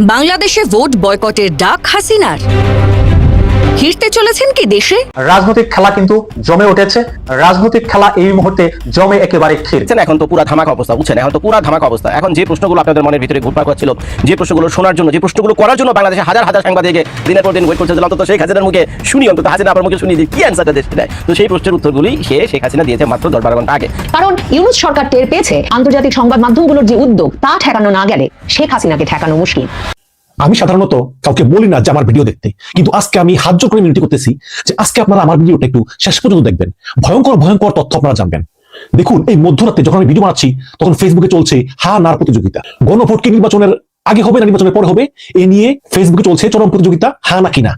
বাংলাদেশে ভোট বয়কটের ডাক হাসিনার। ফিরতে চলেছেন কি দেশে? রাজনৈতিক খেলা কিন্তু জমে উঠেছে। রাজনৈতিক খেলা এই মুহূর্তে জমে একেবারে ক্ষীর। এখন তো পুরা ধামাকা অবস্থা বুঝছেন? এখন তো পুরা ধামাকা অবস্থা। এখন যে প্রশ্নগুলো আপনাদের মনের ভিতরে ঘুরপাক করছিল যে প্রশ্নগুলো শোনার জন্য যে প্রশ্নগুলো করার জন্য বাংলাদেশে হাজার হাজার সাংবাদিকে দিনের পর দিন ওয়েট করছে অন্তত শেখ হাসিনার মুখে শুনি অন্তত হাসিনা আপনার মুখে শুনি দিই কি অ্যান্সারটা দেশে দেয়? তো সেই প্রশ্নের উত্তরগুলি সে শেখ হাসিনা দিয়েছে মাত্র দশ বারো ঘণ্টা আগে। কারণ ইউনুস সরকার টের পেয়েছে আন্তর্জাতিক সংবাদ মাধ্যমগুলোর যে উদ্যোগ তা ঠেকানো না গেলে শেখ হাসিনাকে ঠেকানো মুশকিল। আমি সাধারণত কাউকে বলি না যে আমার ভিডিও দেখতে, কিন্তু আজকে আমি হাত জোর করে মিনতি করতেছি যে আজকে আপনারা আমার ভিডিওটা একটু শেষ পর্যন্ত দেখবেন। ভয়ঙ্কর ভয়ঙ্কর তথ্য আপনারা জানবেন। দেখুন, এই মধ্যরাতে যখন আমি ভিডিও বানাচ্ছি, তখন ফেসবুকে চলছে হা নার প্রতিযোগিতা। গণভোট কি নির্বাচনের আগে হবে না নির্বাচনের পরে হবে? এ নিয়ে ফেসবুকে চলছে চরম প্রতিযোগিতা, হা না না।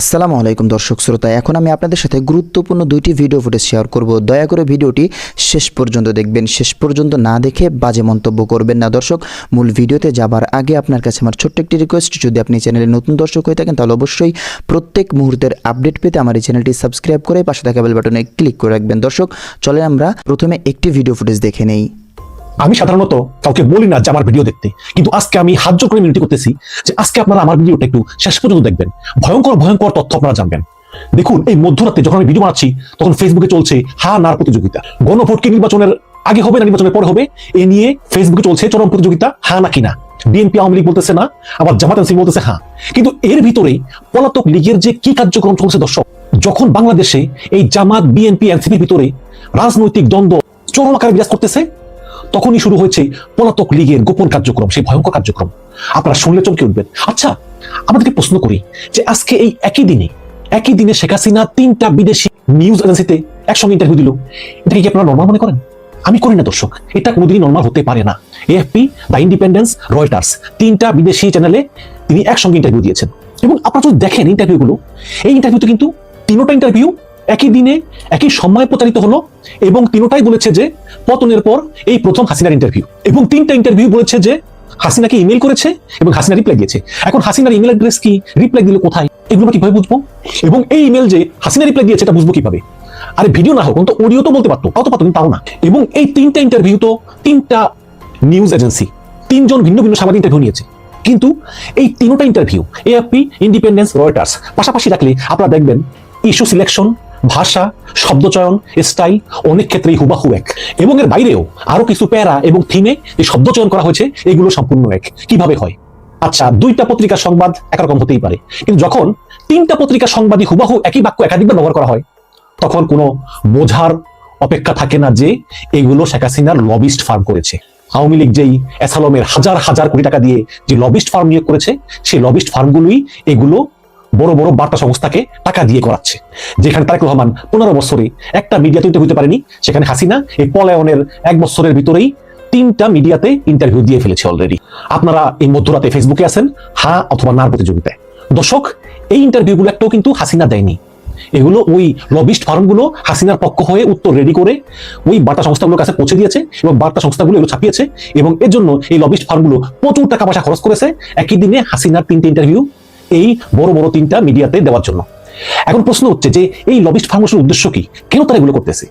আসসালামু আলাইকুম দর্শক শ্রোতা, এখন আমি আপনাদের সাথে গুরুত্বপূর্ণ দুইটি ভিডিও ফুটেজ শেয়ার করব। দয়া করে ভিডিওটি শেষ পর্যন্ত দেখবেন। শেষ পর্যন্ত না দেখে বাজে মন্তব্য করবেন না দর্শক। মূল ভিডিওতে যাবার আগে আপনার কাছে আমার ছোট্ট একটি রিকোয়েস্ট যদি আপনি চ্যানেলে নতুন দর্শক হয়ে থাকেন, তাহলে অবশ্যই প্রত্যেক মুহূর্তের আপডেট পেতে আমার এই চ্যানেলটি সাবস্ক্রাইব করে পাশে থাকা বেল বাটনে ক্লিক করে রাখবেন। দর্শক চলে আমরা প্রথমে একটি ভিডিও ফুটেজ দেখে নেই। আমি সাধারণত কাউকে বলি না যে আমার ভিডিও দেখতে, কিন্তু আজকে আমি হাত জোর করে মিনতি করতেছি যে আজকে আপনারা আমার ভিডিওটা একটু শেষ পর্যন্ত দেখবেন। ভয়ঙ্কর ভয়ঙ্কর তথ্য আপনারা জানবেন। দেখুন, এই মধ্যরাতে যখন আমি ভিডিও বানাচ্ছি, তখন ফেসবুকে চলছে হা নার প্রতিযোগিতা। গণভোট কি নির্বাচনের আগে হবে না নির্বাচনের পরে হবে, এ নিয়ে ফেসবুকে চলছে চরম প্রতিযোগিতা, হা না বিএনপি আওয়ামী লীগ বলতেছে না, আবার জামাত এনসি বলতেছে হ্যাঁ কিন্তু এর ভিতরে পলাতক লীগের যে কি কার্যক্রম চলছে দর্শক, যখন বাংলাদেশে এই জামাত বিএনপি এনসিপির ভিতরে রাজনৈতিক দ্বন্দ্ব চরম আকারে বিরাজ করতেছে তখনই শুরু হয়েছে পলাতক লীগের গোপন কার্যক্রম, সেই ভয়ঙ্কর কার্যক্রম। আপনারা শুনলে চমকে উঠবেন। আচ্ছা আমাদেরকে প্রশ্ন করি যে আজকে এই একই দিনে একই দিনে শেখ হাসিনা তিনটা বিদেশি নিউজ এজেন্সিতে একসঙ্গে ইন্টারভিউ দিল। এটা কি আপনারা নর্মাল মনে করেন? আমি করি না, দর্শক। এটা কোনোদিনই নর্মাল হতে পারে না। এএফপি দ্য ইন্ডিপেন্ডেন্স রয়টার্স তিনটা বিদেশি চ্যানেলে তিনি একসঙ্গে ইন্টারভিউ দিয়েছেন। এবং আপনারা যদি দেখেন ইন্টারভিউগুলো এই ইন্টারভিউতে কিন্তু তিনোটা ইন্টারভিউ একই দিনে একই সময় প্রচারিত হলো এবং তিনোটাই বলেছে যে পতনের পর এই প্রথম হাসিনার ইন্টারভিউ এবং তিনটা ইন্টারভিউ বলেছে যে হাসিনাকে ইমেল করেছে এবং হাসিনা রিপ্লাই দিয়েছে। এখন হাসিনার ইমেল অ্যাড্রেস কি? রিপ্লাই দিল কোথায়? এগুলো কীভাবে বুঝব? এবং এই ইমেল যে হাসিনা রিপ্লাই দিয়েছে এটা বুঝব কীভাবে? আরে ভিডিও না হোক তো অডিও তো বলতে পারতো তাও তো পারতো তাও না। এবং এই তিনটা ইন্টারভিউ তো তিনটা নিউজ এজেন্সি তিনজন ভিন্ন ভিন্ন সাংবাদিক ইন্টারভিউ নিয়েছে। কিন্তু এই তিনটা ইন্টারভিউ এএফপি ইন্ডিপেন্ডেন্স রয়টার্স পাশাপাশি রাখলে আপনারা দেখবেন ইস্যু সিলেকশন ভাষা, শব্দচয়ন, স্টাইল অনেক ক্ষেত্রেই হুবাহু এক। এবং এর বাইরেও আরও কিছু প্যারা এবং থিমে যে শব্দচয়ন করা হয়েছে, এগুলো সম্পূর্ণ এক। কীভাবে হয়? আচ্ছা দুইটা পত্রিকার সংবাদ একরকম হতেই পারে। কিন্তু যখন তিনটা পত্রিকার সংবাদই হুবাহু একই বাক্য একাধিকবার ব্যবহার করা হয়, তখন কোনো বোঝার অপেক্ষা থাকে না যে এগুলো শেখ হাসিনার লবিস্ট ফার্ম করেছে। আওয়ামী লীগ যেই অ্যাসালমের হাজার হাজার কোটি টাকা দিয়ে যে লবিস্ট ফার্ম নিয়োগ করেছে, সেই লবিস্ট ফার্মগুলোই এগুলো বড় বড় বার্তা সংস্থাকে টাকা দিয়ে করাচ্ছে। যেখানে তারেক রহমান পনেরো বছরে একটা মিডিয়াতে দিতে পারেনি, সেখানে হাসিনা এই পলায়নের এক বছরের ভিতরেই তিনটা মিডিয়াতে ইন্টারভিউ দিয়ে ফেলেছে অলরেডি আপনারা এই মধ্যরাতে ফেসবুকে আছেন, হা অথবা নার প্রতিযোগিতায়। দর্শক, এই ইন্টারভিউগুলো একটাও কিন্তু হাসিনা দেয়নি। এগুলো ওই লবিস্ট ফার্মগুলো হাসিনার পক্ষ হয়ে উত্তর রেডি করে ওই বার্তা সংস্থাগুলোর কাছে পৌঁছে দিয়েছে এবং বার্তা সংস্থাগুলো এগুলো ছাপিয়েছে এবং এর জন্য এই লবিস্ট ফার্মগুলো প্রচুর টাকা পয়সা খরচ করেছে। একই দিনে হাসিনার তিনটে ইন্টারভিউ এই বড় বড় তিনটা মিডিয়াতে দেওয়ার জন্য। এখন প্রশ্ন হচ্ছে যে, এই লবিস্ট ফার্মের উদ্দেশ্য কি? কেন তারা এগুলো করতেছে?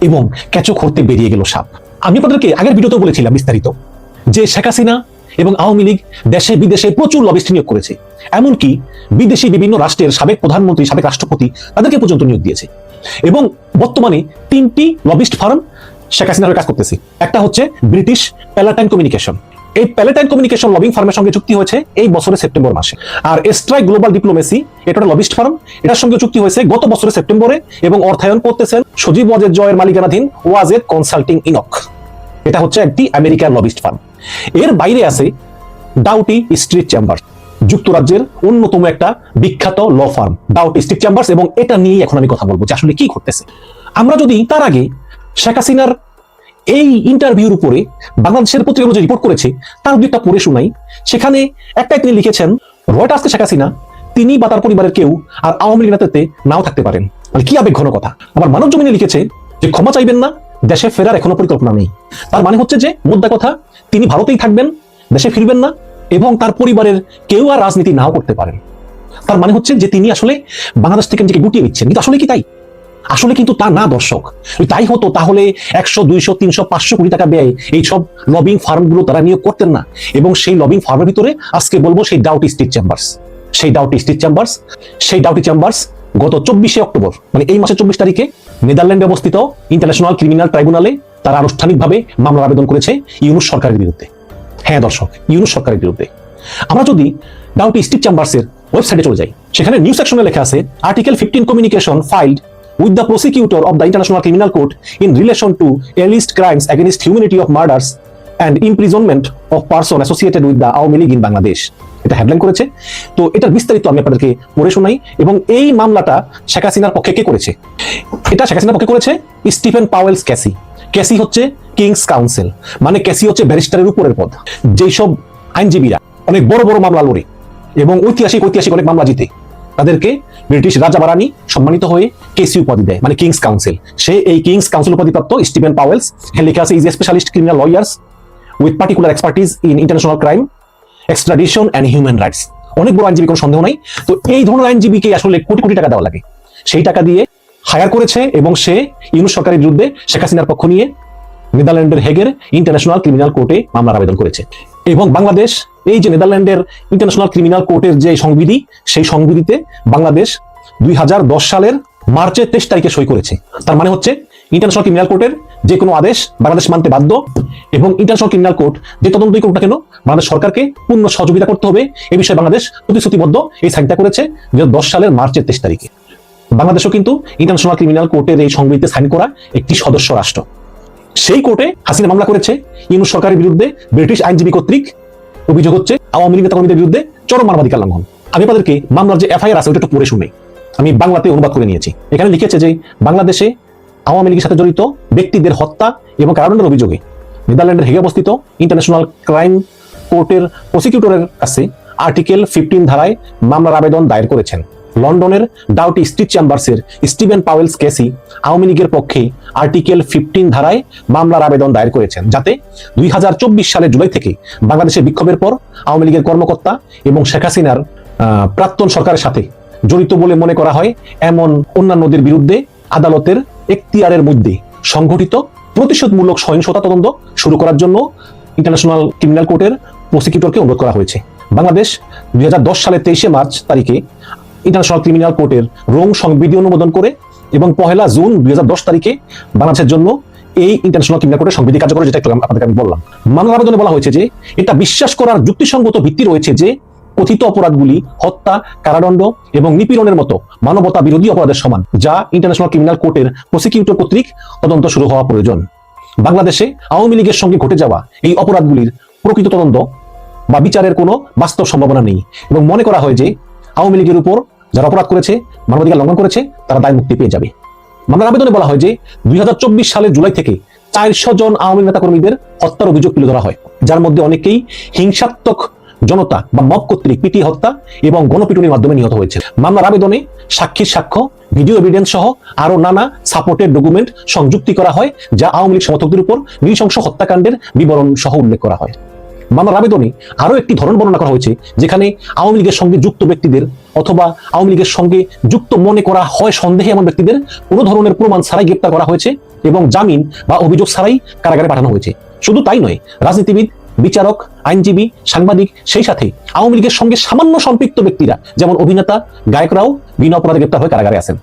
এবং ক্যাচো করতে বেরিয়ে গেল সাপ। আমি আপনাদেরকে আগের ভিডিওতে বলেছিলাম বিস্তারিত যে শেখ হাসিনা এবং আওয়ামী লীগ দেশে বিদেশে প্রচুর লবিস্ট নিয়োগ করেছে। এমনকি বিদেশি বিভিন্ন রাষ্ট্রের সাবেক প্রধানমন্ত্রী, সাবেক রাষ্ট্রপতি তাদেরকে পর্যন্ত নিয়োগ দিয়েছে। এবং বর্তমানে তিনটি লবিস্ট ফার্ম শেখ হাসিনার কাজ করতেছে। একটা হচ্ছে ব্রিটিশ প্যালাটাইন কমিউনিকেশন এই প্যালেটাইন কমিউনিকেশন লবিং ফার্মের সঙ্গে চুক্তি হয়েছে এই বছরের সেপ্টেম্বর মাসে। আর স্ট্রাইক গ্লোবাল ডিপ্লোমেসি এটা লবিস্ট ফার্ম এটার সঙ্গে চুক্তি হয়েছে গত বছরের সেপ্টেম্বরে এবং অর্থায়ন করতেছেন সজীব ওয়াজেদ জয়ের মালিকানাধীন ওয়াজেদ কনসাল্টিং ইনক এটা হচ্ছে একটি আমেরিকান লবিস্ট ফার্ম এর বাইরে আছে ডাউটি স্ট্রিট চেম্বার যুক্তরাজ্যের অন্যতম একটা বিখ্যাত law firm Doughty Street Chambers এবং এটা নিয়ে এখন আমি কথা বলব যে আসলে কি ঘটতেছে। আমরা যদি তার আগে শেখ হাসিনার এই ইন্টারভিউর উপরে বাংলাদেশের পত্রিকাগুলো যে রিপোর্ট করেছে, তার দুইটা পড়ে শোনাই। সেখানে একটাই তিনি লিখেছেন রয়টার্সকে শেখ হাসিনা, তিনি বা তার পরিবারের কেউ আর আওয়ামী লীগ নেতাতে নাও থাকতে পারেন। মানে কি আবেগ ঘন কথা। আবার মানব জমিনে লিখেছে যে, ক্ষমা চাইবেন না, দেশে ফেরার এখনও পরিকল্পনা নেই। তার মানে হচ্ছে যে, মোদ্দা কথা, তিনি ভারতেই থাকবেন, দেশে ফিরবেন না, এবং তার পরিবারের কেউ আর রাজনীতি নাও করতে পারেন। তার মানে হচ্ছে যে, তিনি আসলে বাংলাদেশ থেকে নিজেকে গুটিয়ে নিচ্ছেন। কিন্তু আসলে কি তাই? আসলে কিন্তু তা না, দর্শক। তাই হতো তাহলে একশো, দুইশো, তিনশো, পাঁচশো কোটি টাকা ব্যয় এই সব লবিং ফার্মগুলো তারা নিয়োগ করতেন না। এবং সেই লবিং ফার্মের ভিতরে আজকে বলব সেই ডাউটি স্টিচ চেম্বার্স সেই ডাউটি স্টিচ চেম্বার্স সেই ডাউটি চেম্বার্স গত চব্বিশে অক্টোবর মানে এই মাসের চব্বিশ তারিখে নেদারল্যান্ডে অবস্থিত ইন্টারন্যাশনাল ক্রিমিনাল ট্রাইব্যুনালে তারা আনুষ্ঠানিকভাবে মামলার আবেদন করেছে ইউনুস সরকারের বিরুদ্ধে। হ্যাঁ দর্শক, ইউনুস সরকারের বিরুদ্ধে। আমরা যদি ডাউটি স্টিচ চেম্বার্সের ওয়েবসাইটে চলে যাই, সেখানে নিউজ সেকশনে লেখা আছে article fifteen communication filed with the prosecutor of the international criminal court in relation to alleged crimes against humanity of murders and imprisonment of person associated with the Awami League in Bangladesh এটা headline করেছে। তো এটার বিস্তারিত আমি আপনাদেরকে পড়ে শোনাই এবং এই মামলাটা শেখ হাসিনার পক্ষে কে করেছে? এটা শেখ হাসিনার পক্ষে করেছে স্টিফেন পাওয়েলস ক্যাসি। ক্যাসি হচ্ছে কিংস কাউন্সিল মানে ক্যাসি হচ্ছে ব্যারিস্টারের উপরের পদ। যেই সব আইনজীবীরা অনেক বড় বড় মামলা লড়ে এবং ঐতিহাসিক ঐতিহাসিক অনেক মামলা জিতে। তাদেরকে ব্রিটিশ রাজা বারানি সম্মানিত হয়ে কেসি উপাধি দেয় মানে কিংস কাউন্সিল। সে এই কিংস কাউন্সিল উপাধিপ্রাপ্ত স্টিভেন পাওয়েলস আছে is specialist criminal lawyers with particular expertise in international crime extradition and human rights অনেক বড় আইনজীবী কোনো সন্দেহ নাই। তো এই ধরনের আইনজীবীকে আসলে কোটি কোটি টাকা দেওয়া লাগে। সেই টাকা দিয়ে হায়ার করেছে এবং সে ইউনুস সরকারের বিরুদ্ধে শেখ হাসিনার পক্ষ নিয়ে নেদারল্যান্ডের হেগের ইন্টারন্যাশনাল ক্রিমিনাল কোর্টে মামলার আবেদন করেছে। এবং বাংলাদেশ এই যে নেদারল্যান্ডের ইন্টারন্যাশনাল ক্রিমিনাল কোর্টের যে সংবিধি, সেই সংবিধিতে বাংলাদেশ দুই হাজার দশ সালের মার্চের তেইশ তারিখে সই করেছে। তার মানে হচ্ছে ইন্টারন্যাশনাল ক্রিমিনাল কোর্টের যে কোনো আদেশ বাংলাদেশ মানতে বাধ্য এবং ইন্টারন্যাশনাল ক্রিমিনাল কোর্ট যে তদন্তই করুক না কেন, বাংলাদেশ সরকারকে পূর্ণ সহযোগিতা করতে হবে। এ বিষয়ে বাংলাদেশ প্রতিশ্রুতিবদ্ধ। এই সাইনটা করেছে দু সালের মার্চের তেইশ তারিখে। বাংলাদেশও কিন্তু ইন্টারন্যাশনাল ক্রিমিনাল কোর্টের এই সংবিধিতে সাইন করা একটি সদস্য রাষ্ট্র। সেই কোর্টে হাসিনা মামলা করেছে। ইউনুস সরকারের বিরুদ্ধে ব্রিটিশ আইনজীবী কর্তৃক অভিযোগ হচ্ছে আওয়ামী লীগ নেতাকর্মীদের বিরুদ্ধে চরম মানবাধিকার লঙ্ঘন। আমি আপনাদেরকে মামলার যে এফআইআর আছে ওটা একটু পড়ে শুনে। আমি বাংলাতে অনুবাদ করে নিয়েছি। এখানে লিখেছে যে, বাংলাদেশে আওয়ামী লীগের সাথে জড়িত ব্যক্তিদের হত্যা এবং কারণের অভিযোগে নেদারল্যান্ডের হেগে অবস্থিত ইন্টারন্যাশনাল ক্রাইম কোর্টের প্রসিকিউটরের কাছে আর্টিকেল ফিফটিন ধারায় মামলার আবেদন দায়ের করেছেন। লন্ডনের ডাউটি স্ট্রিট চেম্বার্সের স্টিভেন পাওয়েলস কেসি আওয়ামী লীগের পক্ষে আর্টিকেল ফিফটিন ধারায় মামলার আবেদন দায়ের করেছেন, যাতে দুই হাজার চব্বিশ সালের জুলাই থেকে বাংলাদেশে বিক্ষোভের পর আওয়ামী লীগের কর্মকর্তা এবং শেখ হাসিনার প্রাক্তন সরকারের সাথে জড়িত বলে মনে করা হয় এমন অন্যান্যদের বিরুদ্ধে আদালতের এখতিয়ারের মধ্যে সংঘটিত প্রতিশোধমূলক সহিংসতা তদন্ত শুরু করার জন্য ইন্টারন্যাশনাল ক্রিমিনাল কোর্টের প্রসিকিউটরকে অনুরোধ করা হয়েছে। বাংলাদেশ দুই হাজার দশ সালের তেইশে মার্চ তারিখে ইন্টারন্যাশনাল ক্রিমিনাল কোর্টের রোম সংবিধি অনুমোদন করে এবং পহেলা জুন দুই হাজার দশ তারিখে বাংলাদেশের জন্য এই ইন্টারন্যাশনাল ক্রিমিনাল কোর্টের সংবিধি কার্যকর যেটা আপনাদের আমি বললাম। মামলার আবেদনে বলা হয়েছে যে এটা বিশ্বাস করার যুক্তিসঙ্গত ভিত্তি রয়েছে যে কথিত অপরাধগুলি হত্যা, কারাদণ্ড এবং নিপীড়নের মতো মানবতা বিরোধী অপরাধের সমান, যা ইন্টারন্যাশনাল ক্রিমিনাল কোর্টের প্রসিকিউটর কর্তৃক তদন্ত শুরু হওয়া প্রয়োজন। বাংলাদেশে আওয়ামী লীগের সঙ্গে ঘটে যাওয়া এই অপরাধগুলির প্রকৃত তদন্ত বা বিচারের কোনো বাস্তব সম্ভাবনা নেই এবং মনে করা হয় যে আওয়ামী লীগের উপর যারা অপরাধ করেছে, মানবাধিকার লঙ্ঘন করেছে, তারা দায় মুক্তি পেয়ে যাবে। মামলার আবেদনে বলা হয় যে, দুই সালের জুলাই থেকে চারশো জন আওয়ামী নেতাকর্মীদের হত্যার অভিযোগ তুলে ধরা হয়, যার মধ্যে অনেকেই হিংসাত্মক জনতা বা মব কর্তৃক পিটি হত্যা এবং গণপিটুনির মাধ্যমে নিহত হয়েছে। মামলার আবেদনে সাক্ষীর সাক্ষ্য, ভিডিও এভিডেন্স সহ আরও নানা সাপোর্টের ডকুমেন্ট সংযুক্তি করা হয়, যা আওয়ামী লীগ সমর্থকদের উপর নৃশংস হত্যাকাণ্ডের বিবরণ সহ উল্লেখ করা হয়। মামলার আবেদনে আরও একটি ধরন বর্ণনা করা হয়েছে, যেখানে আওয়ামী লীগের সঙ্গে যুক্ত ব্যক্তিদের অথবা আওয়ামী লীগের সঙ্গে যুক্ত মনে করা হয় সন্দেহে এমন ব্যক্তিদের কোনো ধরনের প্রমাণ ছাড়াই গ্রেপ্তার করা হয়েছে এবং জামিন বা অভিযোগ ছাড়াই কারাগারে পাঠানো হয়েছে। শুধু তাই নয়, রাজনীতিবিদ, বিচারক, আইনজীবী, সাংবাদিক সেই সাথে আওয়ামী লীগের সঙ্গে সামান্য সম্পৃক্ত ব্যক্তিরা, যেমন অভিনেতা গায়করাও বিনা অপরাধে গ্রেপ্তার হয়ে কারাগারে আছেন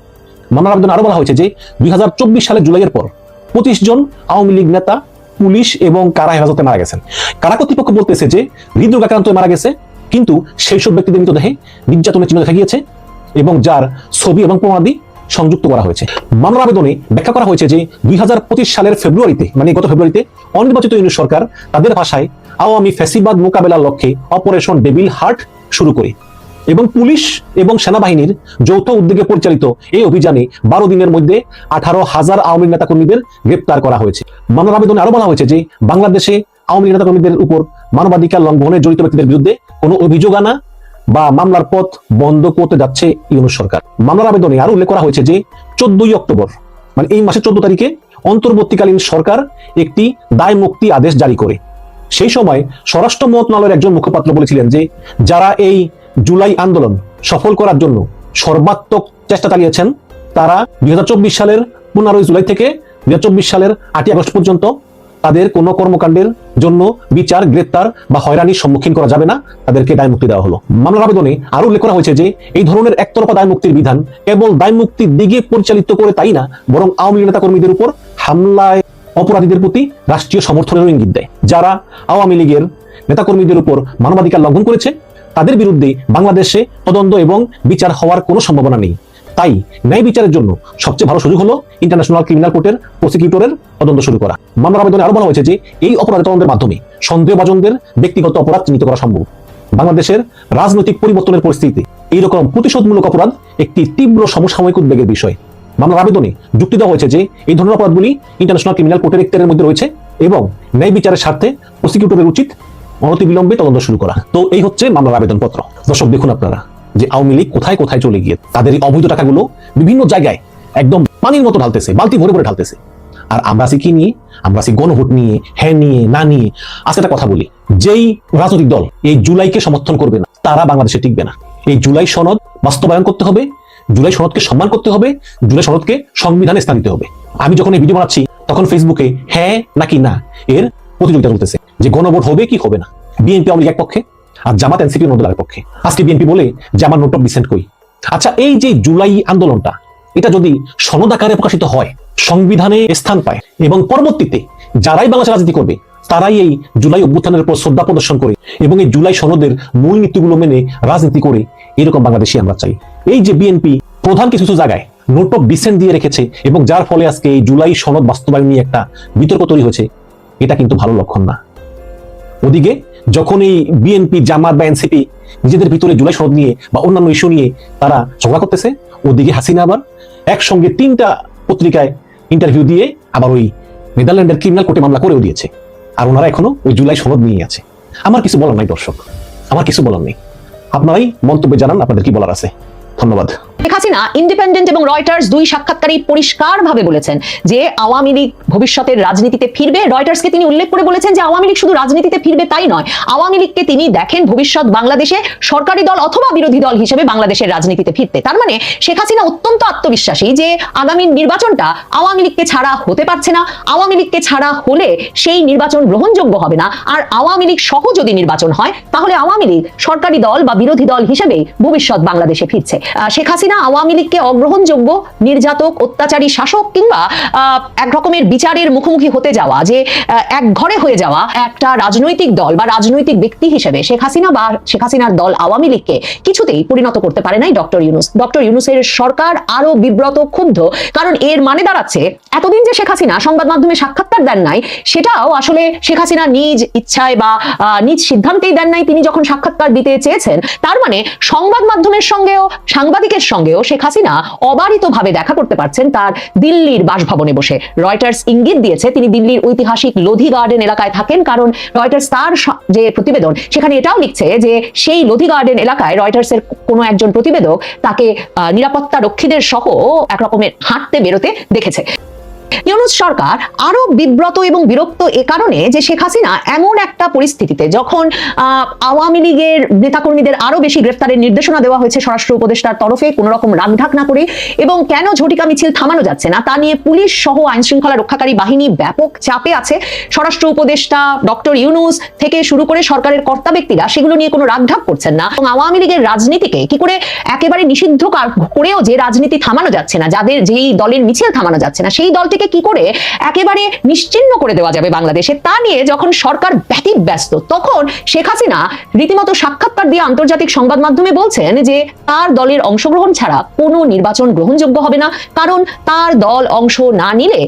মামলার আবেদন আরও বলা হয়েছে যে, দুই সালের জুলাইয়ের পর পঁচিশ জন আওয়ামী লীগ নেতা পুলিশ এবং কারা হেফাজতে মারা গেছেন? কারা কর্তৃপক্ষ বলতেছে যে হৃদরোগ আক্রান্ত মারা গেছে, কিন্তু সেই সব ব্যক্তিদের মৃতদেহে নির্যাতনের চিহ্ন দেখা গিয়েছে এবং যার ছবি এবং প্রমাণাদি সংযুক্ত করা হয়েছে। মামলার আবেদনে ব্যাখ্যা করা হয়েছে যে দুই হাজার পঁচিশ সালের ফেব্রুয়ারিতে মানে গত ফেব্রুয়ারিতে অনির্বাচিত ইউনিট সরকার তাদের ভাষায় আওয়ামী ফ্যাসিবাদ মোকাবেলার লক্ষ্যে অপারেশন ডেবিল হার্ট শুরু করে। এবং পুলিশ এবং সেনাবাহিনীর যৌথ উদ্যোগে পরিচালিত এই অভিযানে বারো দিনের মধ্যে আঠারো হাজার আওয়ামী নেতাকর্মীদের গ্রেপ্তার করা হয়েছে। মামলার আবেদনে আরও বলা হয়েছে যে, বাংলাদেশে আওয়ামী নেতাকর্মীদের উপর মানবাধিকার লঙ্ঘনে জড়িত ব্যক্তিদের বিরুদ্ধে কোনো অভিযোগ আনা বা মামলার পথ বন্ধ করতে যাচ্ছে ইউনুস সরকার। মামলার আবেদনে আরও উল্লেখ করা হয়েছে যে, চোদ্দই অক্টোবর মানে এই মাসের চোদ্দ তারিখে অন্তর্বর্তীকালীন সরকার একটি দায় মুক্তি আদেশ জারি করে। সেই সময় স্বরাষ্ট্র মন্ত্রণালয়ের একজন মুখপাত্র বলেছিলেন যে, যারা এই জুলাই আন্দোলন সফল করার জন্য সর্বাত্মক চেষ্টা চালিয়েছেন তারা দুই হাজার চব্বিশ সালের পনেরোই জুলাই থেকে দুই সালের আটই আগস্ট পর্যন্ত তাদের কোনো কর্মকাণ্ডের জন্য বিচার, গ্রেপ্তার বা হয়রানির সম্মুখীন করা যাবে না। তাদেরকে দায় মুক্তি দেওয়া হলো। মামলার আবেদনে আরও উল্লেখ করা হয়েছে যে এই ধরনের একতরফা দায় মুক্তির বিধান কেবল দায় মুক্তির দিকে পরিচালিত করে তাই না, বরং আওয়ামী নেতা কর্মীদের উপর হামলায় অপরাধীদের প্রতি রাষ্ট্রীয় সমর্থনের ইঙ্গিত দেয়, যারা আওয়ামী লীগের নেতাকর্মীদের উপর মানবাধিকার লঙ্ঘন করেছে তাদের বিরুদ্ধে বাংলাদেশে তদন্ত এবং বিচার হওয়ার কোনো সম্ভাবনা নেই। তাই ন্যায় বিচারের জন্য সবচেয়ে ভালো সুযোগ হলো ইন্টারন্যাশনাল ক্রিমিনাল কোর্টের প্রসিকিউটরের তদন্ত শুরু করা। মামলার আবেদনে আরও বলা হয়েছে যে, এই অপরাধ তদন্তের মাধ্যমে সন্দেহভাজনদের ব্যক্তিগত অপরাধ চিহ্নিত করা সম্ভব। বাংলাদেশের রাজনৈতিক পরিবর্তনের পরিস্থিতিতে এইরকম প্রতিশোধমূলক অপরাধ একটি তীব্র সমসাময়িক উদ্বেগের বিষয়। মামলার আবেদনে যুক্তি দেওয়া হয়েছে যে, এই ধরনের অপরাধগুলি ইন্টারন্যাশনাল ক্রিমিনাল কোর্টের এখতিয়ারের মধ্যে রয়েছে এবং ন্যায় বিচারের স্বার্থে প্রসিকিউটরের উচিত অনতিবিলম্বে তদন্ত শুরু করা। তো এই হচ্ছে মামলার আবেদনপত্র। দর্শক, দেখুন আপনারা যে আওয়ামী লীগ কোথায় কোথায় চলে গিয়ে তাদের এই অবৈধ টাকাগুলো বিভিন্ন জায়গায় একদম পানির মতো ঢালতেছে, বালতি ভরে ভরে ঢালতেছে। আর আমরা আছি কি নিয়ে? আমরা আছি গণভোট নিয়ে হ্যাঁ নিয়ে, না নিয়ে। আজকে একটা কথা বলি, যেই রাজনৈতিক দল এই জুলাইকে সমর্থন করবে না, তারা বাংলাদেশে টিকবে না। এই জুলাই সনদ বাস্তবায়ন করতে হবে, জুলাই সনদকে সম্মান করতে হবে, জুলাই সনদকে সংবিধানে স্থান দিতে হবে। আমি যখন এই ভিডিও বানাচ্ছি, তখন ফেসবুকে হ্যাঁ নাকি না এর প্রতিযোগিতা চলতেছে, যে গণভোট হবে কি হবে না? বিএনপি আওয়ামী এক পক্ষে আর জামাত এনসিপি অন্য দলের পক্ষে। আজকে বিএনপি বলে যে আমার নোট অফ ডিসেন্ট কই আচ্ছা এই যে জুলাই আন্দোলনটা, এটা যদি সনদ আকারে প্রকাশিত হয়, সংবিধানে স্থান পায় এবং পরবর্তীতে যারাই বাংলাদেশ রাজনীতি করবে, তারাই এই জুলাই অভ্যুত্থানের উপর শ্রদ্ধা প্রদর্শন করে এবং এই জুলাই সনদের মূল নীতিগুলো মেনে রাজনীতি করে এরকম বাংলাদেশি আমরা চাই। এই যে বিএনপি প্রধান কিছু কিছু জায়গায় নোট অফ ডিসেন্ট দিয়ে রেখেছে এবং যার ফলে আজকে এই জুলাই সনদ বাস্তবায়ন নিয়ে একটা বিতর্ক তৈরি হয়েছে। এটা কিন্তু ভালো লক্ষণ না। ওদিকে যখন এই বিএনপি জামাত বা এনসিপি নিজেদের ভিতরে জুলাই সনদ নিয়ে বা অন্যান্য ইস্যু নিয়ে তারা ঝগড়া করতেছে, ওদিকে হাসিনা আবার একসঙ্গে তিনটা পত্রিকায় ইন্টারভিউ দিয়ে আবার ওই নেদারল্যান্ডের ক্রিমিনাল কোর্টে মামলা করেও দিয়েছে। আর ওনারা এখনও ওই জুলাই সনদ নিয়ে আছে। আমার কিছু বলার নাই দর্শক। আমার কিছু বলার নেই। আপনারাই মন্তব্যে জানান, আপনাদের কি বলার আছে? ধন্যবাদ। শেখ হাসিনা ইন্ডিপেন্ডেন্ট এবং রয়টার্স দুই সাক্ষাৎকারী পরিষ্কারভাবে বলেছেন যে আওয়ামী লীগ ভবিষ্যতের রাজনীতিতে ফিরবে। রয়টার্সকে তিনি উল্লেখ করে বলেছেন যে আওয়ামী লীগ শুধু রাজনীতিতে ফিরবে তাই নয়, আওয়ামী লীগকে তিনি দেখেন ভবিষ্যৎ বাংলাদেশে সরকারি দল অথবা বিরোধী দল হিসেবে বাংলাদেশের রাজনীতিতে ফিরতে। তার মানে শেখ হাসিনা অত্যন্ত আত্মবিশ্বাসী যে আগামী নির্বাচনটা আওয়ামী লীগকে ছাড়া হতে পারছে না। আওয়ামী লীগকে ছাড়া হলে সেই নির্বাচন গ্রহণযোগ্য হবে না। আর আওয়ামী লীগ সহ যদি নির্বাচন হয়, তাহলে আওয়ামী লীগ সরকারি দল বা বিরোধী দল হিসেবে ভবিষ্যৎ বাংলাদেশে ফিরছে। শেখ হাসিনা আওয়ামী লীগকে অগ্রহণযোগ্য নির্যাতক, অত্যাচারী শাসক কিংবা এক রকমের বিচারের মুখোমুখি হতে যাওয়া, যে এক ঘরে হয়ে যাওয়া একটা রাজনৈতিক দল বা রাজনৈতিক ব্যক্তি হিসেবে শেখ হাসিনা বা শেখ হাসিনার দল আওয়ামী লীগকে কিছুতেই পরিণত করতে পারে নাই ডক্টর ইউনুস। ডক্টর ইউনুসের সরকার আরও বিব্রত, ক্ষুব্ধ, কারণ এর মানে দাঁড়াচ্ছে এতদিন যে শেখ হাসিনা সংবাদ মাধ্যমে সাক্ষাৎকার দেন নাই, সেটাও আসলে শেখ হাসিনা নিজ ইচ্ছায় বা নিজ সিদ্ধান্তেই দেন নাই, তিনি যখন সাক্ষাৎকার দিতে চেয়েছেন, তার মানে সংবাদ মাধ্যমের সঙ্গেও সাংবাদিকের সঙ্গেও শেখ হাসিনা অবারিতভাবে দেখা করতে পারছেন তার দিল্লির বাসভবনে বসে। রয়টার্স ইঙ্গিত দিয়েছে, তিনি দিল্লির ঐতিহাসিক লোধি গার্ডেন এলাকায় থাকেন, কারণ রয়টার্স তার যে প্রতিবেদন, সেখানে এটাও লিখছে যে সেই লোধি গার্ডেন এলাকায় রয়টার্সের কোনো একজন প্রতিবেদক তাকে নিরাপত্তা রক্ষীদের সহ একরকমের হাঁটতে বেরোতে দেখেছে। ইউনুস সরকার আরও বিব্রত এবং বিরক্ত এ কারণে যে শেখ হাসিনা এমন একটা পরিস্থিতিতে যখন আওয়ামী লীগের নেতাকর্মীদের আরও বেশি গ্রেফতারের নির্দেশনা দেওয়া হয়েছে স্বরাষ্ট্র উপদেষ্টার তরফে কোন রকম রাগঢাক না করে এবং কেন ঝটিকা মিছিল থামানো যাচ্ছে না তা নিয়ে পুলিশ সহ আইন শৃঙ্খলা রক্ষাকারী বাহিনী ব্যাপক চাপে আছে। স্বরাষ্ট্র উপদেষ্টা ডক্টর ইউনুস থেকে শুরু করে সরকারের কর্তা ব্যক্তিরা সেগুলো নিয়ে কোনো রাগঢাক করছেন না। এবং আওয়ামী লীগের রাজনীতিকে কি করে একেবারে নিষিদ্ধ কার- করেও যে রাজনীতি থামানো যাচ্ছে না, যাদের যেই দলের মিছিল থামানো যাচ্ছে না, সেই দলটিকে কি করে একেবারে নিশ্চিন্ন করে দেওয়া যাবে বাংলাদেশে? তা নিয়ে যখন সরকার ব্যতীত ব্যস্ত তখন শেখ হাসিনা রীতিমতো সাক্ষাৎকার দিয়ে আন্তর্জাতিক সংবাদ মাধ্যমে বলছেন যে তার দলের অংশগ্রহণ ছাড়া কোনো নির্বাচন গ্রহণযোগ্য হবে না। কারণ তার দল অংশ না নিলে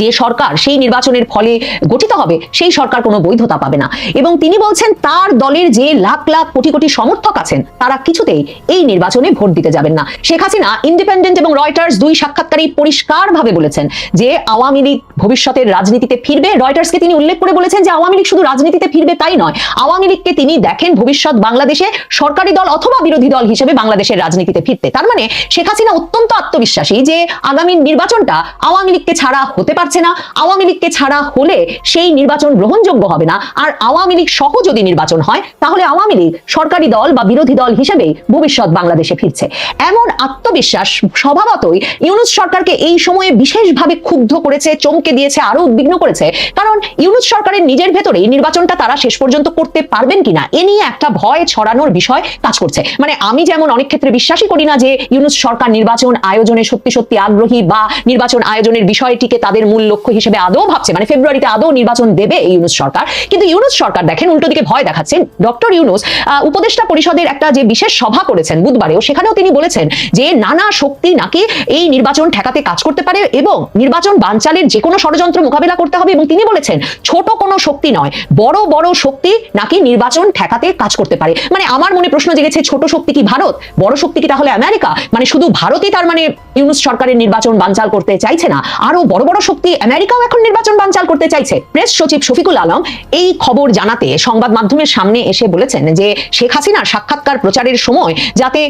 যে সরকার সেই নির্বাচনের ফলে গঠিত হবে, সেই সরকার কোনো বৈধতা পাবে না। এবং তিনি বলছেন, তার দলের যে লাখ লাখ কোটি কোটি সমর্থক আছেন, তারা কিছুতেই এই নির্বাচনে ভোট দিতে যাবেন না। শেখ হাসিনা ইন্ডিপেন্ডেন্ট এবং রয়টার্স দুই সাক্ষাৎকারী পরিষ্কারভাবে বলেছেন যে, আওয়ামী লীগ ভবিষ্যতের রাজনীতিতে ফিরবে। রয়টার্সকে তিনি উল্লেখ করে বলেছেন যে, আওয়ামী লীগ শুধু রাজনীতিতে ফিরবে তাই নয়, আওয়ামী লীগকে তিনি দেখেন ভবিষ্যৎ বাংলাদেশে সরকারি দল অথবা বিরোধী দল হিসেবে বাংলাদেশের রাজনীতিতে ফিরতে। তার মানে শেখ হাসিনা অত্যন্ত আত্মবিশ্বাসী যে, আগামী নির্বাচনটা আওয়ামী লীগকে ছাড়া হতে পারছে পারছে না, আওয়ামী লীগকে ছাড়া হলে সেই নির্বাচন গ্রহণযোগ্য হবে না। আর আওয়ামী লীগ সহ যদি নির্বাচন হয়, তাহলে আওয়ামী লীগ সরকারি দল বা বিরোধী দল হিসেবেই ভবিষ্যৎ বাংলাদেশে ফিরছে। এমন আত্মবিশ্বাস স্বভাবতই ইউনুস সরকারকে এই সময়ে বিশেষভাবে ক্ষুব্ধ করেছে, চমকে দিয়েছে আরও উদ্বিগ্ন করেছে। কারণ ইউনুস সরকারের নিজের ভেতরেই নির্বাচনটা তারা শেষ পর্যন্ত করতে পারবেন কিনা, এ নিয়ে একটা ভয় ছড়ানোর বিষয় কাজ করছে। মানে আমি যেমন অনেক ক্ষেত্রে বিশ্বাসই করি না যে ইউনুস সরকার নির্বাচন আয়োজনে সত্যি সত্যি আগ্রহী বা নির্বাচন আয়োজনের বিষয়টিকে তাদের মূল লক্ষ্য হিসেবে আদৌ ভাবছে মানে ফেব্রুয়ারিতে আদৌ নির্বাচন দেবে এই ইউনুস সরকার। কিন্তু ইউনুস সরকার দেখেন, উল্টো দিকে ভয় দেখাচ্ছেন। ডক্টর ইউনুস উপদেষ্টা পরিষদের একটা যে বিশেষ সভা করেছেন বুধবারেও, সেখানেও তিনি বলেছেন যে নানা শক্তি নাকি এই নির্বাচন ঠেকাতে কাজ করতে পারে এবং নির্বাচন বানচালের যে কোনো ষড়যন্ত্র মোকাবেলা করতে হবে এবং তিনি বলেছেন, ছোট কোনো শক্তি নয়, বড় বড় শক্তি নাকি নির্বাচন ঠেকাতে কাজ করতে পারে। মানে আমার মনে প্রশ্ন জেগেছে, ছোট শক্তি কি ভারত? বড় শক্তি কি তাহলে আমেরিকা? মানে শুধু ভারতই তার মানে ইউনুস সরকারের নির্বাচন বানচাল করতে চাইছে না, আরও বড় বড় শক্তি আমেরিকাও এখন নির্বাচন বানচাল করতে চাইছে। প্রেস সচিব শফিকুল আলম এই খবর জানাতে সংবাদ মাধ্যমের সামনে এসে বলেছেন যে, শেখ হাসিনার সাক্ষাৎকার প্রচারের সময় যাতে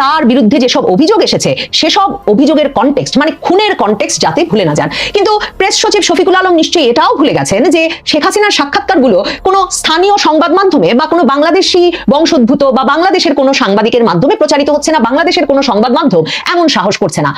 তার বিরুদ্ধে যেসব অভিযোগ এসেছে, সেসব অভিযোগের কনটেক্সট মানে খুনের কনটেক্সট যাতে ভুলে না যান। কিন্তু প্রেস সচিব শফিকুল আলম নিশ্চয়ই এটাও ভুলে গেছেন যে, শেখ হাসিনার সাক্ষাৎকারগুলো কোনো স্থানীয় সংবাদ মাধ্যমে বা কোনো বাংলাদেশি বংশোদ্ভূত বা বাংলাদেশের কোনো সাংবাদিকের মাধ্যমে প্রচারিত হচ্ছে না, বাংলাদেশের কোনো সংবাদ মাধ্যম এমন সাহস করছে না।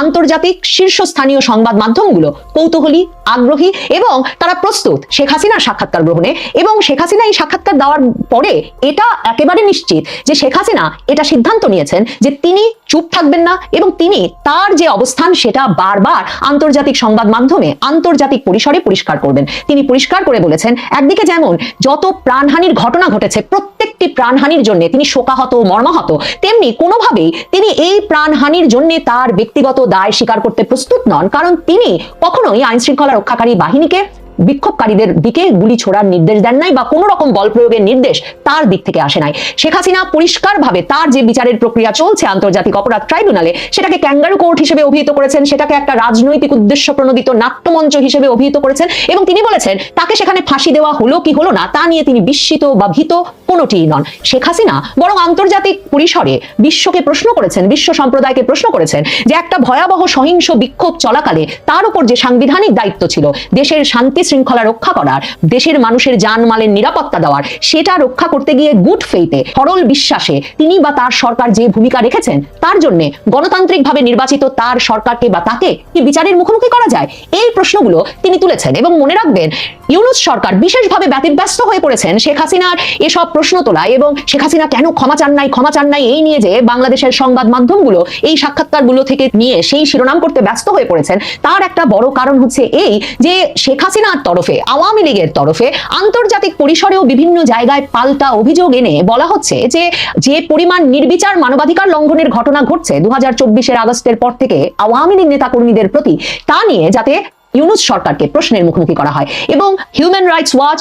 আন্তর্জাতিক শীর্ষস্থানীয় সংবাদ মাধ্যমগুলো কৌতূহলী, আগ্রহী এবং তারা প্রস্তুত শেখ হাসিনার সাক্ষাৎকার গ্রহণে এবং শেখ হাসিনা এই সাক্ষাৎকার দেওয়ার পরে এটা একেবারে নিশ্চিত যে শেখ হাসিনা এটা সিদ্ধান্ত নিয়েছেন যে তিনি চুপ থাকবেন না এবং তিনি তার যে অবস্থান সেটা বারবার আন্তর্জাতিক সংবাদ মাধ্যমে আন্তর্জাতিক পরিসরে পরিষ্কার করবেন। তিনি পরিষ্কার করে বলেছেন, একদিকে যেমন যত প্রাণহানির ঘটনা ঘটেছে প্রত্যেকটি প্রাণহানির জন্য তিনি শোকাহত, মর্মাহত, তেমনি কোনোভাবেই তিনি এই প্রাণহানির জন্য তার ব্যক্তিগত দায় স্বীকার করতে প্রস্তুত নন কারণ তিনি কখনোই আইন শৃঙ্খলা রক্ষাকারী বাহিনীকে বিক্ষোভকারীদের দিকে গুলি ছোড়ার নির্দেশ দেন নাই বা কোনো রকম বল প্রয়োগের নির্দেশ তার দিক থেকে আসে নাই। শেখ হাসিনা পরিষ্কারভাবে তার যে বিচারের প্রক্রিয়া চলছে আন্তর্জাতিক অপরাধ ট্রাইব্যুনালে, সেটাকে ক্যাঙ্গারু কোর্ট হিসেবে অভিহিত করেছেন, সেটাকে একটা রাজনৈতিক উদ্দেশ্য প্রণোদিত নাট্যমঞ্চ হিসেবে অভিহিত করেছেন এবং তিনি বলেছেন, তাকে সেখানে ফাঁসি দেওয়া হলো কি হলো না তা নিয়ে তিনি বিস্মিত বা ভীত কোনোটিই নন। শেখ হাসিনা বরং আন্তর্জাতিক পরিসরে বিশ্বকে প্রশ্ন করেছেন, বিশ্ব সম্প্রদায়কে প্রশ্ন করেছেন যে একটা ভয়াবহ সহিংস বিক্ষোভ চলাকালে তার উপর যে সাংবিধানিক দায়িত্ব ছিল, দেশের শান্তি শৃঙ্খলা রক্ষা করার, দেশের মানুষের জানমালের নিরাপত্তা দেওয়ার, সেটা রক্ষা করতে গিয়ে গুড ফেইতে সরল বিশ্বাসে তিনি বা তার সরকার যে ভূমিকা রেখেছেন, তার জন্য গণতান্ত্রিকভাবে নির্বাচিত তার সরকারকে বা তাকে কি বিচারের মুখোমুখি করা যায়? এই প্রশ্নগুলো তিনি তুলেছেন এবং মনে রাখবেন, ইউনুস সরকার বিশেষভাবে ব্যতিব্যস্ত হয়ে পড়েছেন শেখ হাসিনার এসব প্রশ্ন তোলায় এবং শেখ হাসিনা কেন ক্ষমা চান নাই, ক্ষমা চান নাই এই নিয়ে যে বাংলাদেশের সংবাদ মাধ্যমগুলো, এই সাক্ষাৎকারগুলো থেকে নিয়ে সেই শিরোনাম করতে ব্যস্ত হয়ে পড়েছেন, তার একটা বড় কারণ হচ্ছে এই যে শেখ হাসিনার তরফে, আওয়ামী লীগের তরফে আন্তর্জাতিক পরিসরেও বিভিন্ন জায়গায় পাল্টা অভিযোগ এনে বলা হচ্ছে যে যে পরিমাণ নির্বিচার মানবাধিকার লঙ্ঘনের ঘটনা ঘটছে দু হাজার চব্বিশের আগস্টের পর থেকে আওয়ামী লীগ নেতাকর্মীদের প্রতি, তা নিয়ে যাতে ইউনুস সরকারকে প্রশ্নের মুখোমুখি করা হয় এবং Human Rights Watch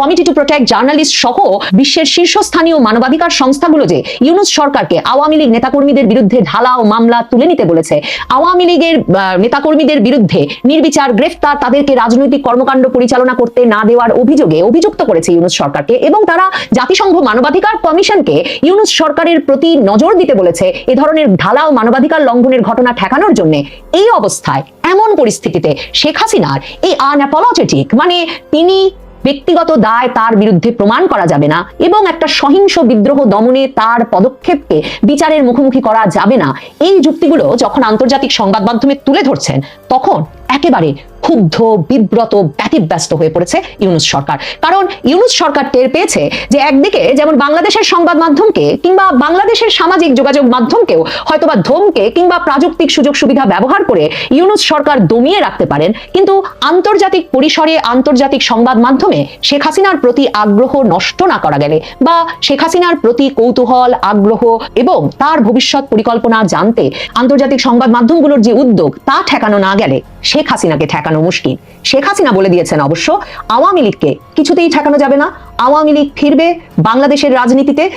Committee to Protect Journalists সহ বিশ্বের শীর্ষস্থানীয় মানবাধিকার সংস্থাগুলো যে ইউনুস সরকারকে আওয়ামী লীগ নেতাকর্মীদের বিরুদ্ধে ঢালাও মামলা তুলে নিতে বলেছে, আওয়ামী লীগের নেতাকর্মীদের বিরুদ্ধে নির্বিচার গ্রেফতার তাদেরকে রাজনৈতিক কর্মকাণ্ড পরিচালনা করতে না দেওয়ার অভিযোগে অভিযুক্ত করেছে ইউনুস সরকারকে এবং তারা জাতিসংঘ মানবাধিকার কমিশনকে ইউনুস সরকারের প্রতি নজর দিতে বলেছে এ ধরনের ঢালাও মানবাধিকার লঙ্ঘনের ঘটনা ঠেকানোর জন্য। এই অবস্থায় এমন পরিস্থিতিতে শেখ হাসিনার এই আনঅ্যাপোলজেটিক মানে তিনি ব্যক্তিগত দায় তার বিরুদ্ধে প্রমাণ করা যাবে না এবং একটা সহিংস বিদ্রোহ দমনে তার পদক্ষেপকে বিচারের মুখোমুখি করা যাবে না। এই যুক্তিগুলো যখন আন্তর্জাতিক সংবাদ মাধ্যমে তুলে ধরছেন, তখন একেবারে ক্ষুব্ধ, বিব্রত, ব্যতিব্যস্ত হয়ে পড়েছে ইউনুস সরকার। কারণ ইউনুস সরকার টের পেয়েছে যে একদিকে যেমন বাংলাদেশের সংবাদ মাধ্যমকে কিংবা বাংলাদেশের সামাজিক যোগাযোগ মাধ্যমকেও হয়তোবা ধমকে কিংবা প্রাযুক্তিক সুযোগ সুবিধা ব্যবহার করে ইউনুস সরকার দমিয়ে রাখতে পারেন, কিন্তু আন্তর্জাতিক পরিসরে আন্তর্জাতিক সংবাদ মাধ্যমে শেখ হাসিনার প্রতি আগ্রহ নষ্ট না করা গেলে বা শেখ হাসিনার প্রতি কৌতূহল, আগ্রহ এবং তার ভবিষ্যৎ পরিকল্পনা জানতে আন্তর্জাতিক সংবাদ মাধ্যমগুলোর যে উদ্যোগ তা ঠেকানো না গেলে শেখ হাসিনাকে ঠেকানো মুশকিল। শেখ হাসিনা বলে দিয়েছেন অবশ্য, আওয়ামী লীগকে কিছুতেই ঠেকানো যাবে না। আওয়ামী লীগ ফিরবে বাংলাদেশের রাজনীতিতে।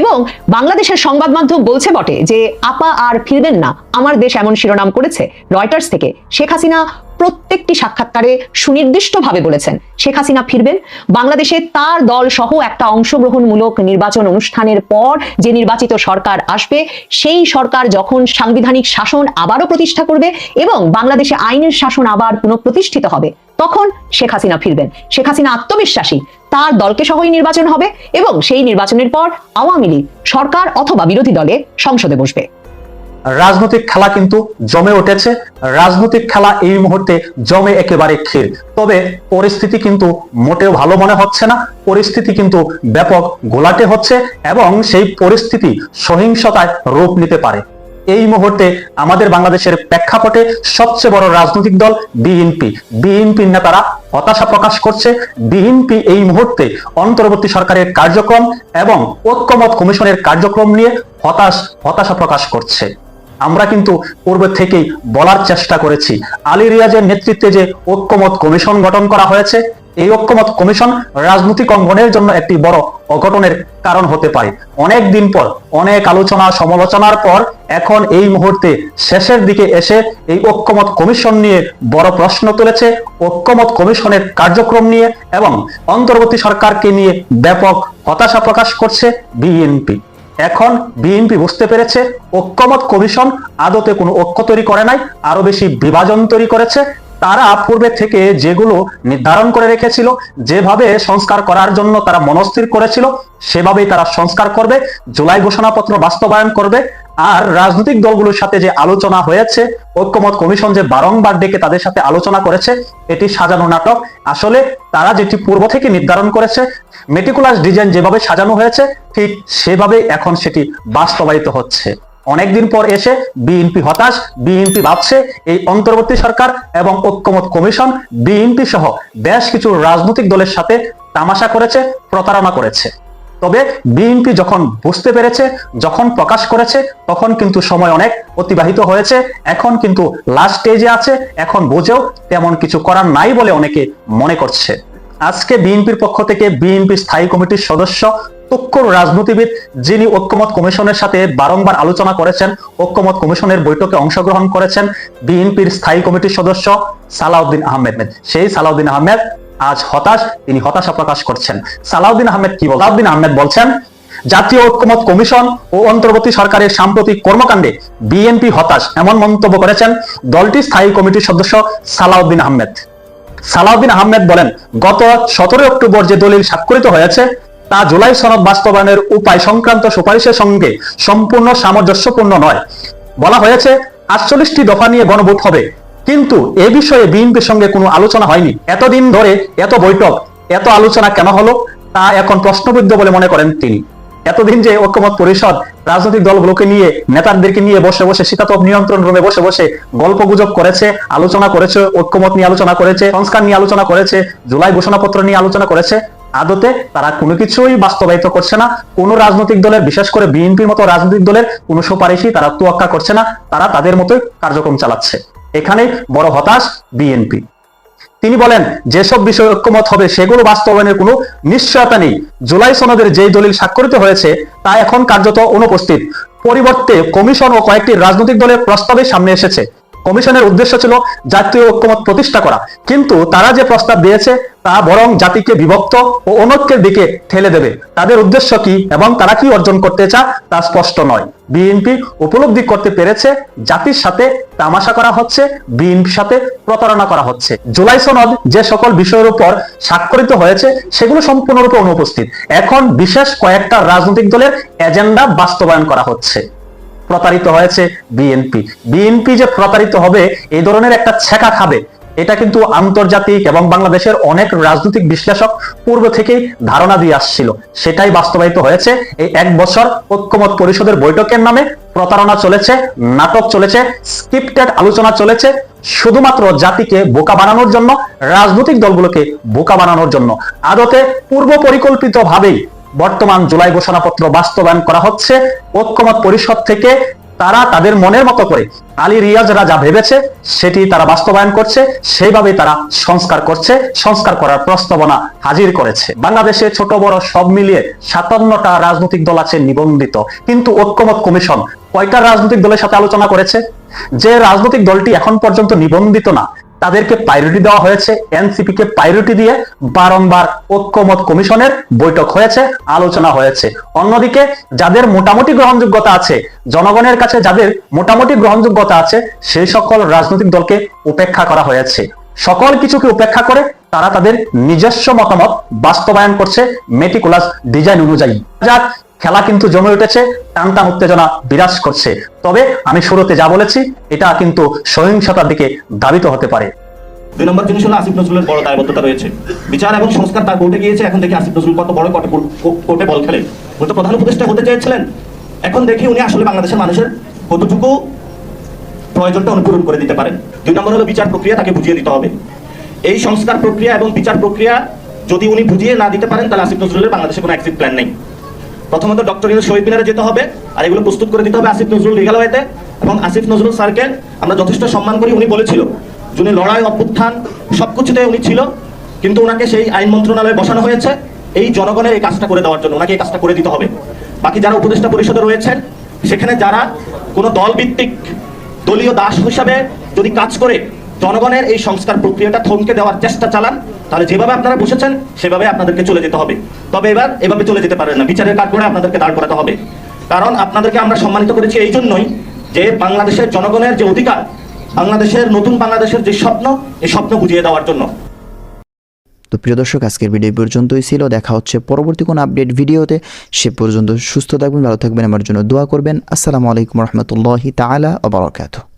এবং বাংলাদেশের সংবাদ মাধ্যম বলছে বটে যে আপা আর ফিরবেন না, আমার দেশ এমন শিরোনাম করেছে। রয়টার্স থেকে শেখ হাসিনা প্রত্যেকটি সাক্ষাৎকারে সুনির্দিষ্টভাবে বলেছেন, শেখ হাসিনা ফিরবেন। বাংলাদেশে তার দল সহ একটা অংশগ্রহণমূলক নির্বাচন অনুষ্ঠানের পর যে নির্বাচিত সরকার আসবে, সেই সরকার যখন সাংবিধানিক শাসন আবারও প্রতিষ্ঠা করবে এবং বাংলাদেশে আইনের শাসন আবার পুনঃপ্রতিষ্ঠিত হবে, তখন শেখ হাসিনা ফিরবেন। শেখ হাসিনা আত্মবিশ্বাসী তার দলকে সহই নির্বাচন হবে এবং সেই নির্বাচনের পর আওয়ামী লীগ, সরকার অথবা বিরোধী দলে সংসদে বসবে। রাজনৈতিক খেলা কিন্তু জমে উঠেছে। রাজনৈতিক খেলা এই মুহূর্তে জমে একেবারে ক্ষীর। তবে পরিস্থিতি কিন্তু মোটেও ভালো মনে হচ্ছে না। পরিস্থিতি কিন্তু ব্যাপক গোলাটে হচ্ছে এবং সেই পরিস্থিতি সহিংসতায় রূপ নিতে পারে। এই মুহূর্তে আমাদের বাংলাদেশের প্রেক্ষাপটে সবচেয়ে বড় রাজনৈতিক দল বিএনপি বিএনপির নেতারা হতাশা প্রকাশ করছে। বিএনপি এই মুহূর্তে অন্তর্বর্তী সরকারের কার্যক্রম এবং ঐক্যমত কমিশনের কার্যক্রম নিয়ে হতাশ, হতাশা প্রকাশ করছে। আমরা কিন্তু পূর্বে থেকেই বলার চেষ্টা করেছি। আলী রিয়াজের নেতৃত্বে যে ঐক্যমত কমিশন গঠন করা হয়েছে এই ঐক্যমত কমিশন রাজনৈতিক অঙ্গনের জন্য একটি বড় অঘটনের কারণ হতে পারে। অনেক দিন পর, অনেক আলোচনা, সমালোচনার পর এখন এই মুহূর্তে শেষের দিকে এসে এই ঐক্যমত কমিশন নিয়ে বড় প্রশ্ন তুলেছে। ঐক্যমত কমিশনের কার্যক্রম নিয়ে এবং অন্তর্বর্তী সরকারকে নিয়ে ব্যাপক হতাশা প্রকাশ করছে বিএনপি। এখন বিএনপি বুঝতে পেরেছে, ঐক্যমত কমিশন আদতে কোনো ঐক্য তৈরি করে নাই আরও বেশি বিভাজন তৈরি করেছে। তারা পূর্বে থেকে যেগুলো নির্ধারণ করে রেখেছিল, যেভাবে সংস্কার করার জন্য তারা মনস্থির করেছিল, সেভাবেই তারা সংস্কার করবে, জুলাই ঘোষণাপত্র বাস্তবায়ন করবে। আর রাজনৈতিক দলগুলোর সাথে যে আলোচনা হয়েছে, ঐক্যমত কমিশন যে বারংবার ডেকে তাদের সাথে আলোচনা করেছে, এটি সাজানো নাটক। আসলে তারা যেটি পূর্ব থেকে নির্ধারণ করেছে মেটিকুলাস ডিজাইন যেভাবে সাজানো হয়েছে, ঠিক সেভাবেই এখন সেটি বাস্তবায়িত হচ্ছে। অনেকদিন পর এসে বিএনপি হতাশ, বিএনপি ভাবছে এই অন্তর্বর্তী সরকার এবং ঐক্যমত কমিশন, বিএনপি সহ বেশ কিছু রাজনৈতিক দলের সাথে তামাশা করেছে, প্রতারণা করেছে। তবে বিএনপি যখন বুঝতে পেরেছে, যখন প্রকাশ করেছে, তখন কিন্তু সময় অনেক অতিবাহিত হয়েছে। এখন কিন্তু লাস্ট স্টেজে আছে, এখন বুঝেও তেমন কিছু করার নাই বলে অনেকে মনে করছে। আজকে বিএনপির পক্ষ থেকে বিএনপি স্থায়ী কমিটির সদস্য তুক্কর রাজনীতিবিদ যিনি ঐক্যমত কমিশনের সাথে বারংবার আলোচনা করেছেন, ঐক্যমত কমিশনের বৈঠকে অংশগ্রহণ করেছেন বিএনপির স্থায়ী কমিটির সদস্য সালাউদ্দিন আহমেদ। সেই সালাউদ্দিন আহমেদ আজ হতাশ, তিনি হতাশা প্রকাশ করছেন। সালাউদ্দিন আহমেদ কি সালাউদ্দিন আহমেদ বলছেন, জাতীয় ঐক্যমত কমিশন ও অন্তর্বর্তী সরকারের সাম্প্রতিক কর্মকাণ্ডে বিএনপি হতাশ, এমন মন্তব্য করেছেন দলটির স্থায়ী কমিটির সদস্য সালাউদ্দিন আহমেদ। সালাউদ্দিন আহমেদ বলেন, গত সতেরো অক্টোবর যে দলিল স্বাক্ষরিত হয়েছে, তা জুলাই সনদ বাস্তবায়নের উপায় সংক্রান্ত সুপারিশের সঙ্গে সম্পূর্ণ সামঞ্জস্যপূর্ণ নয়। বলা হয়েছে, আটচল্লিশটি দফা নিয়ে গণভোট হবে। কিন্তু এ বিষয়ে বিএনপির সঙ্গে কোনো আলোচনা হয়নি। এতদিন ধরে এত বৈঠক, এত আলোচনা কেন হলো, তা এখন প্রশ্নবিদ্ধ বলে মনে করেন তিনি। এতদিন যে ঐক্যমত পরিষদ, রাজনৈতিক দলগুলোকে নিয়ে, নেতাদেরকে নিয়ে বসে বসে শীতাতপ নিয়ন্ত্রণ রুমে বসে বসে গল্প গুজব করেছে, আলোচনা করেছে, ঐক্যমত নিয়ে আলোচনা করেছে, সংস্কার নিয়ে আলোচনা করেছে, জুলাই ঘোষণাপত্র নিয়ে আলোচনা করেছে, আদতে তারা কোনো কিছুই বাস্তবায়িত করছে না। কোন রাজনৈতিক দলের, বিশেষ করে বিএনপির মতো রাজনৈতিক দলের কোনো সুপারিশই তারা তোয়াক্কা করছে না। তারা তাদের মতোই কার্যক্রম চালাচ্ছে। এখানে বড় হতাশ বিএনপি। তিনি বলেন, যেসব বিষয়ে ঐক্যমত হবে সেগুলো বাস্তবায়নের কোনো নিশ্চয়তা নেই। জুলাই সনদের যেই দলিল স্বাক্ষরিত হয়েছে, তা এখন কার্যত অনুপস্থিত। পরিবর্তে কমিশন ও কয়েকটি রাজনৈতিক দলের প্রস্তাবে সামনে এসেছে। কমিশনের উদ্দেশ্য ছিল জাতীয় ঐক্যমত প্রতিষ্ঠা করা। কিন্তু তারা যে প্রস্তাব দিয়েছে, তা বরং জাতিকে বিভক্ত ও অনৈক্যের দিকে ঠেলে দেবে। তাদের উদ্দেশ্য কি এবং তারা কি অর্জন করতে চা তা স্পষ্ট নয়। বিএনপি উপলব্ধি করতে পেরেছে, জাতির সাথে তামাশা করা হচ্ছে, বিএনপির সাথে প্রতারণা করা হচ্ছে। জুলাই সনদ যে সকল বিষয়ের উপর স্বাক্ষরিত হয়েছে, সেগুলো সম্পূর্ণরূপে অনুপস্থিত। এখন বিশেষ কয়েকটা রাজনৈতিক দলের এজেন্ডা বাস্তবায়ন করা হচ্ছে। প্রতারিত হয়েছে বিএনপি বিএনপি যে প্রতারিত হবে, এই ধরনের একটা ছেকা খাবে, এটা কিন্তু আন্তর্জাতিক এবং বাংলাদেশের অনেক রাজনৈতিক বিশ্লেষক পূর্ব থেকেই ধারণা দিয়ে আসছিল। সেটাই বাস্তবায়িত হয়েছে। এই এক বছর ঐক্যমত পরিষদের বৈঠকের নামে প্রতারণা চলেছে, নাটক চলেছে, স্ক্রিপ্টেড আলোচনা চলেছে, শুধুমাত্র জাতিকে বোকা বানানোর জন্য, রাজনৈতিক দলগুলোকে বোকা বানানোর জন্য। আদতে পূর্ব পরিকল্পিত ভাবেই বর্তমান জুলাই ঘোষণাপত্র বাস্তবায়ন করা হচ্ছে। ঐক্যমত পরিষদ থেকে তারা তাদের মনের মতো করে আলী রিয়াজরা যা ভেবেছে, সেটি তারা বাস্তবায়ন করছে, সেইভাবে তারা সংস্কার করছে, সংস্কার করার প্রস্তাবনা হাজির করেছে। বাংলাদেশে ছোট বড় সব মিলিয়ে সাতান্নটা রাজনৈতিক দল আছে নিবন্ধিত। কিন্তু ঐক্যমত কমিশন কয়টা রাজনৈতিক দলের সাথে আলোচনা করেছে? যে রাজনৈতিক দলটি এখন পর্যন্ত নিবন্ধিত না তাদেরকে প্রায়োরিটি দেওয়া হয়েছে। এনসিপি কে প্রায়োরিটি দিয়ে বারংবার ঐক্যমত কমিশনের বৈঠক হয়েছে, আলোচনা হয়েছে। অন্যদিকে, যাদের মোটামুটি গ্রহণযোগ্যতা আছে, জনগণের কাছে যাদের মোটামুটি গ্রহণযোগ্যতা আছে সেই সকল রাজনৈতিক দলকে উপেক্ষা করা হয়েছে। সকল কিছুকে উপেক্ষা করে তারা তাদের নিজস্ব মতামত বাস্তবায়ন করছে, মেটিকুলাস ডিজাইন অনুযায়ী। যাক খেলা কিন্তু জমে উঠেছে টান টান উত্তেজনা বিরাজ করছে। তবে আমি শুরুতে যা বলেছি, এটা কিন্তু সহিংসতার দিকে ধাবিত হতে পারে। দুই নম্বর জিনিস হলো আসিফ নজরুলের বড় দায়বদ্ধতা রয়েছে। বিচার এবং সংস্কার তার কোর্টে গিয়েছে, এখন দেখি আসিফ নজরুল কত বড় কোর্টে কোর্টে বল খেলে। উনি তো প্রধান উপদেষ্টা হতে চেয়েছিলেন। এখন দেখি উনি আসলে বাংলাদেশের মানুষের কতটুকু প্রয়োজনটা উনি পূরণ করে দিতে পারেন। দুই নম্বর হলো বিচার প্রক্রিয়া, তাকে বুঝিয়ে দিতে হবে। এই সংস্কার প্রক্রিয়া এবং বিচার প্রক্রিয়া যদি উনি বুঝিয়ে না দিতে পারেন, তাহলে আসিফ নজরুলের বাংলাদেশে কোনো এক্সিট প্ল্যান নেই। প্রথমত ডক্টর ইউনুস শহীদ মিনারে যেতে হবে, আর এগুলো প্রস্তুত করে দিতে হবে আসিফ নজরুল রিগালওয়েতে এবং আসিফ নজরুল স্যারকে আমরা যথেষ্ট সম্মান করি, উনি বলেছিল যিনি লড়াই, অভ্যুত্থান সবকিছুতে উনি ছিল, কিন্তু ওনাকে সেই আইন মন্ত্রণালয়ে বসানো হয়েছে এই জনগণের এই কাজটা করে দেওয়ার জন্য ওনাকে এই কাজটা করে দিতে হবে। বাকি যারা উপদেষ্টা পরিষদে রয়েছেন, সেখানে যারা কোনো দলভিত্তিক দলীয় দাস হিসাবে যদি কাজ করে জনগণের এই সংস্কার প্রক্রিয়াটা থমকে দেওয়ার চেষ্টা চালান। তাহলে যেভাবে আপনারা বসেছেন, সেভাবে আপনাদেরকে চলে যেতে হবে। তবে এবার এভাবে চলে যেতে পারেন না। বিচারের কাঠ করে আপনাদেরকে দাঁড় করাতে হবে। কারণ আপনাদেরকে আমরা সম্মানিত করেছি এই জন্যই যে বাংলাদেশের জনগণের যে অধিকার, বাংলাদেশের নতুন বাংলাদেশের যে স্বপ্ন, এই স্বপ্ন বুঝিয়ে দেওয়ার জন্য। তো প্রিয় দর্শক, আজকের ভিডিও পর্যন্তই ছিল। দেখা হচ্ছে পরবর্তী কোনো আপডেট ভিডিওতে সে পর্যন্ত সুস্থ থাকবেন, ভালো থাকবেন। আমার জন্য দোয়া করবেন। আসসালামু আলাইকুম রহমতুল্লাহি তাআলা ওয়া বারাকাতুহু।